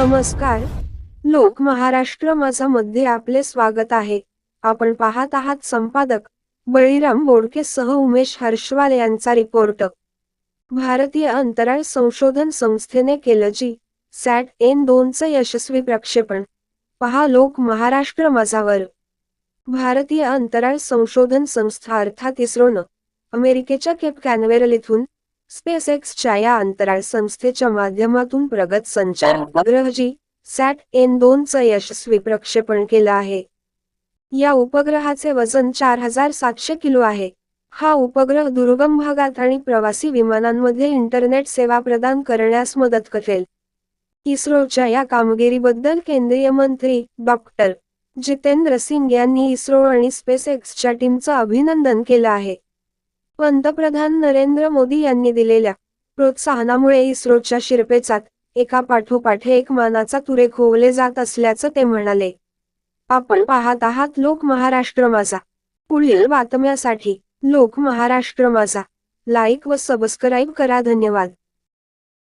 नमस्कार. लोक महाराष्ट्र माझा मध्ये आपले स्वागत आहे. आपण पाहत आहात संपादक बळीराम बोडके सह उमेश हर्षवाल यांचा रिपोर्ट. भारतीय अंतराळ संशोधन संस्थेने केलं जी. सॅट एन दोनचं यशस्वी प्रक्षेपण. पहा लोक महाराष्ट्र माझावर. भारतीय अंतराळ संशोधन संस्था अर्थात इस्रोनं अमेरिकेच्या केप कॅनवेरल इथून स्पेस एक्सच्या या अंतराळ संस्थेच्या माध्यमातून प्रगत संचार उपग्रह जी सॅट एन दोनचं यशस्वी प्रक्षेपण केलं आहे. या उपग्रहाचे वजन चार हजार सातशे किलो आहे. हा उपग्रह दुर्गम भागात आणि प्रवासी विमानांमध्ये इंटरनेट सेवा प्रदान करण्यास मदत करेल. इस्रोच्या या कामगिरीबद्दल केंद्रीय मंत्री डॉक्टर जितेंद्र सिंग यांनी इस्रो आणि स्पेस एक्सच्या टीमचं अभिनंदन केलं आहे. पंतप्रधान नरेंद्र मोदी यांनी दिलेल्या प्रोत्साहनामुळे इस्रोच्या शिरपेचात एका पाठोपाठ एक मानाचा तुरे खोवले जात असल्याचं ते म्हणाले. आपण पाहत आहात लोक महाराष्ट्र माझा. पुढील बातम्यासाठी लोक महाराष्ट्र माझा. लाईक व सबस्क्राईब करा धन्यवाद.